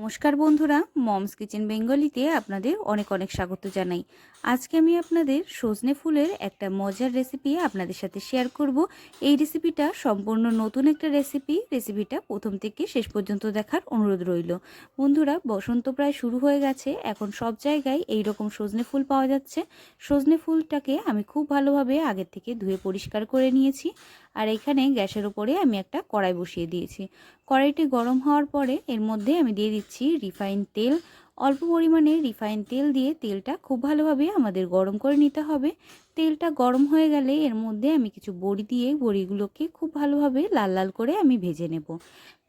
নমস্কার বন্ধুরা, moms kitchen বেঙ্গলিতে আপনাদের অনেক অনেক স্বাগত জানাই। আজকে আমি আপনাদের সজনে ফুলের একটা মজার রেসিপি আপনাদের সাথে শেয়ার করব। এই রেসিপিটা সম্পূর্ণ নতুন একটা রেসিপি রেসিপিটা প্রথম থেকে শেষ পর্যন্ত দেখার অনুরোধ রইল। বন্ধুরা, বসন্ত প্রায় শুরু হয়ে গেছে, এখন সব জায়গায় এই রকম সজনে ফুল পাওয়া যাচ্ছে। সজনে ফুলটাকে আমি খুব ভালোভাবে আগের থেকে ধুয়ে পরিষ্কার করে নিয়েছি। আর এখানে গ্যাসের উপরে আমি একটা কড়াই বসিয়ে দিয়েছি। কড়াইটি গরম হওয়ার পরে এর মধ্যে আমি দিয়ে দিচ্ছি রিফাইন তেল অল্প পরিমাণে রিফাইন তেল দিয়ে তেলটা খুব ভালোভাবে আমাদের গরম করে নিতে হবে। তেলটা গরম হয়ে গেলে এর মধ্যে আমি কিছু বড়ি দিয়ে বড়িগুলোকে খুব ভালোভাবে লাল লাল করে আমি ভেজে নেব।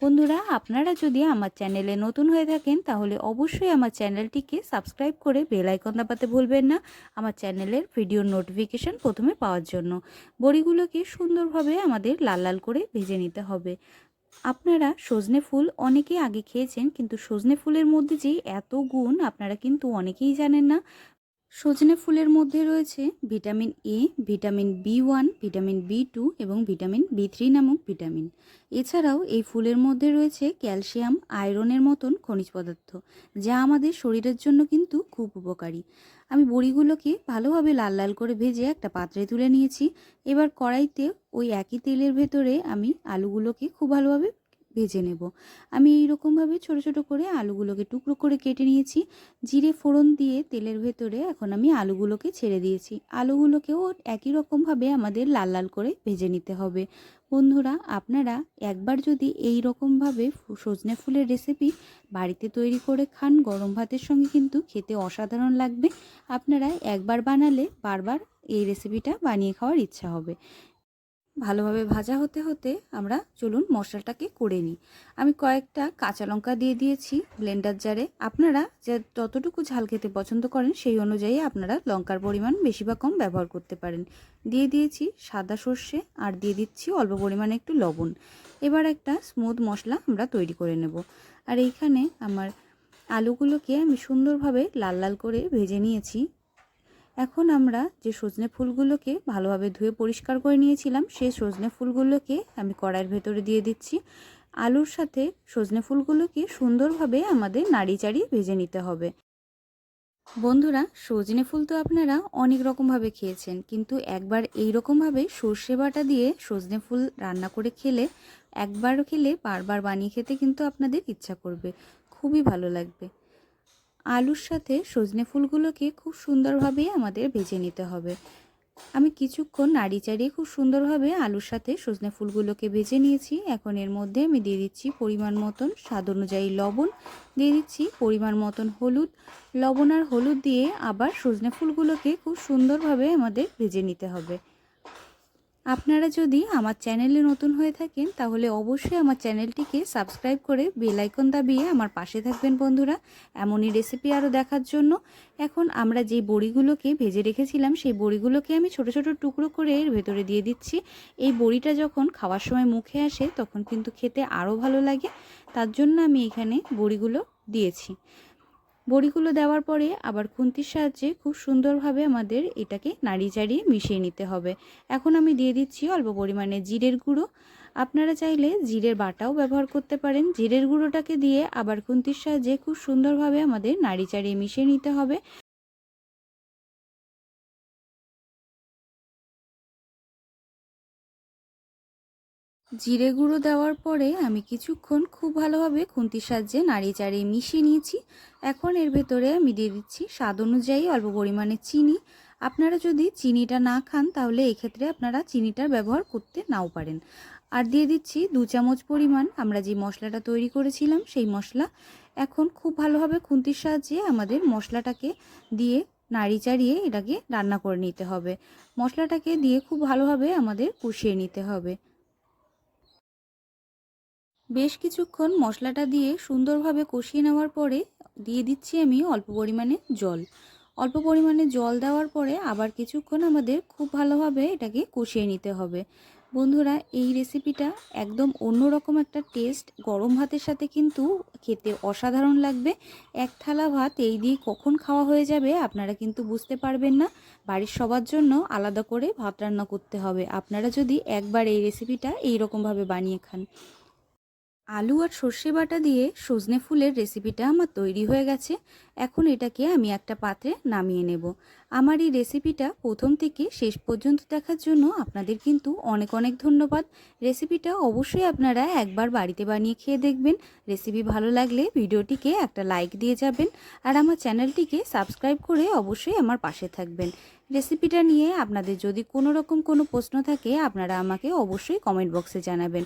বন্ধুরা, আপনারা যদি আমার চ্যানেলে নতুন হয়ে থাকেন, তাহলে অবশ্যই আমার চ্যানেলটিকে সাবস্ক্রাইব করে বেল আইকন দাবাতে ভুলবেন না। আমার চ্যানেলের ভিডিওর নোটিফিকেশান প্রথমে পাওয়ার জন্য। বড়িগুলোকে সুন্দরভাবে আমাদের লাল লাল করে ভেজে নিতে হবে। আপনারা সজনে ফুল অনেকেই আগে খেয়েছেন, কিন্তু সজনে ফুলের মধ্যে যে এত গুণ আপনারা কিন্তু অনেকেই জানেন না। সজনে ফুলের মধ্যে রয়েছে vitamin A vitamin B one vitamin B two এবং ভিটামিন বি থ্রি নামক ভিটামিন। এছাড়াও এই ফুলের মধ্যে রয়েছে ক্যালসিয়াম, আয়রনের মতন খনিজ পদার্থ, যা আমাদের শরীরের জন্য কিন্তু খুব উপকারী। আমি বড়িগুলোকে ভালোভাবে লাল লাল করে ভেজে একটা পাত্রে তুলে নিয়েছি। এবার কড়াইতে ওই একই তেলের ভেতরে আমি আলুগুলোকে খুব ভালোভাবে ভেজে নেব। আমি এই রকমভাবে ছোট ছোট করে আলুগুলোকে টুকরো করে কেটে নিয়েছি। জিরে ফোড়ন দিয়ে তেলের ভেতরে এখন আমি আলুগুলোকে ছেড়ে দিয়েছি। আলুগুলোকেও একই রকমভাবে আমাদের লাল লাল করে ভেজে নিতে হবে। বন্ধুরা, আপনারা একবার যদি এই রকমভাবে সজনে ফুলের রেসিপি বাড়িতে তৈরি করে খান, গরম ভাতের সঙ্গে কিন্তু খেতে অসাধারণ লাগবে। আপনারা একবার বানালে বারবার এই রেসিপিটা বানিয়ে খাওয়ার ইচ্ছা হবে। ভালোভাবে ভাজা হতে হতে আমরা চলুন মশলাটাকে করে নিই। আমি কয়েকটা কাঁচা লঙ্কা দিয়ে দিয়েছি ব্লেন্ডার জারে। আপনারা যে যতটুকু ঝাল খেতে পছন্দ করেন সেই অনুযায়ী আপনারা লঙ্কার পরিমাণ বেশি বা কম ব্যবহার করতে পারেন। দিয়ে দিয়েছি সাদা সর্ষে আর দিয়ে দিচ্ছি অল্প পরিমাণে একটু লবণ। এবার একটা স্মুথ মশলা আমরা তৈরি করে নেব। আর এইখানে আমার আলুগুলোকে আমি সুন্দরভাবে লাল লাল করে ভেজে নিয়েছি। এখন আমরা যে সজনে ফুলগুলোকে ভালোভাবে ধুয়ে পরিষ্কার করে নিয়েছিলাম, সেই সজনে ফুলগুলোকে আমি কড়াইয়ের ভেতরে দিয়ে দিচ্ছি। আলুর সাথে সজনে ফুলগুলোকে সুন্দরভাবে আমাদের নাড়ি চাড়িয়ে ভেজে নিতে হবে। বন্ধুরা, সজনে ফুল তো আপনারা অনেক রকমভাবে খেয়েছেন, কিন্তু একবার এই রকমভাবে সর্ষে বাটা দিয়ে সজনে ফুল রান্না করে খেলে, একবার খেলে বারবার বানিয়ে খেতে কিন্তু আপনাদের ইচ্ছা করবে, খুবই ভালো লাগবে। আলুর সাথে সজনে ফুলগুলোকে খুব সুন্দরভাবে আমাদের ভেজে নিতে হবে। আমি কিছুক্ষণ নাড়ি চাড়িয়ে খুব সুন্দরভাবে আলুর সাথে সজনে ফুলগুলোকে ভেজে নিয়েছি। এখন এর মধ্যে আমি দিয়ে দিচ্ছি পরিমাণ মতন স্বাদ অনুযায়ী লবণ। দিয়ে দিচ্ছি পরিমাণ মতন হলুদ। লবণ আর হলুদ দিয়ে আবার সজনে ফুলগুলোকে খুব সুন্দরভাবে আমাদের ভেজে নিতে হবে। আপনারা যদি আমার চ্যানেলে নতুন হয়ে থাকেন, তাহলে অবশ্যই আমার চ্যানেলটিকে সাবস্ক্রাইব করে বেল আইকন দাবিয়ে আমার পাশে থাকবেন বন্ধুরা। এমনই রেসিপি আরও দেখার জন্য। এখন আমরা যে বড়িগুলোকে ভেজে রেখেছিলাম, সেই বড়িগুলোকে আমি ছোট ছোট টুকরো করে এর ভেতরে দিয়ে দিচ্ছি। এই বড়িটা যখন খাওয়ার সময় মুখে আসে, তখন কিন্তু খেতে আরও ভালো লাগে। তার জন্য আমি এখানে বড়িগুলো দিয়েছি। বড়িগুলো দেওয়ার পরে আবার খুন্তির সাহায্যে খুব সুন্দরভাবে আমাদের এটাকে নাড়িয়ে চাড়িয়ে মিশিয়ে নিতে হবে। এখন আমি দিয়ে দিচ্ছি অল্প পরিমাণে জিরের গুঁড়ো। আপনারা চাইলে জিরের বাটাও ব্যবহার করতে পারেন। জিরের গুঁড়োটাকে দিয়ে আবার খুন্তির সাহায্যে খুব সুন্দরভাবে আমাদের নাড়ি চাড়িয়ে মিশিয়ে নিতে হবে। জিরে গুঁড়ো দেওয়ার পরে আমি কিছুক্ষণ খুব ভালোভাবে খুন্তির সাহায্যে নাড়িয়ে চাড়িয়ে মিশিয়ে নিয়েছি। এখন এর ভেতরে আমি দিয়ে দিচ্ছি স্বাদ অনুযায়ী অল্প পরিমাণে চিনি। আপনারা যদি চিনিটা না খান তাহলে এক্ষেত্রে আপনারা চিনিটার ব্যবহার করতে নাও পারেন। আর দিয়ে দিচ্ছি দু চামচ পরিমাণ, আমরা যে মশলাটা তৈরি করেছিলাম সেই মশলা। এখন খুব ভালোভাবে খুন্তির সাহায্যে আমাদের মশলাটাকে দিয়ে নাড়ি চাড়িয়ে এটাকে রান্না করে নিতে হবে। মশলাটাকে দিয়ে খুব ভালোভাবে আমাদের কষিয়ে নিতে হবে। বেশ কিছুক্ষণ মশলাটা দিয়ে সুন্দরভাবে কষিয়ে নেওয়ার পরে দিয়ে দিচ্ছি আমি অল্প পরিমাণে জল। অল্প পরিমাণে জল দেওয়ার পরে আবার কিছুক্ষণ আমাদের খুব ভালোভাবে এটাকে কষিয়ে নিতে হবে। বন্ধুরা, এই রেসিপিটা একদম অন্যরকম একটা টেস্ট। গরম ভাতের সাথে কিন্তু খেতে অসাধারণ লাগবে। এক থালা ভাত এই দিয়ে কখন খাওয়া হয়ে যাবে আপনারা কিন্তু বুঝতে পারবেন না। বাড়ির সবার জন্য আলাদা করে ভাত রান্না করতে হবে। আপনারা যদি একবার এই রেসিপিটা এই রকমভাবে বানিয়ে খান। আলু আর সর্ষে বাটা দিয়ে সজনে ফুলের রেসিপিটা আমার তৈরি হয়ে গেছে। এখন এটাকে আমি একটা পাত্রে নামিয়ে নেব। আমার এই রেসিপিটা প্রথম থেকে শেষ পর্যন্ত দেখার জন্য আপনাদের কিন্তু অনেক অনেক ধন্যবাদ। রেসিপিটা অবশ্যই আপনারা একবার বাড়িতে বানিয়ে খেয়ে দেখবেন। রেসিপি ভালো লাগলে ভিডিওটিকে একটা লাইক দিয়ে যাবেন। আর আমার চ্যানেলটিকে সাবস্ক্রাইব করে অবশ্যই আমার পাশে থাকবেন। রেসিপিটা নিয়ে আপনাদের যদি কোনো রকম কোনো প্রশ্ন থাকে আপনারা আমাকে অবশ্যই কমেন্ট বক্সে জানাবেন।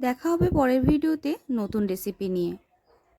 দেখা হবে পরের ভিডিওতে নতুন রেসিপি নিয়ে।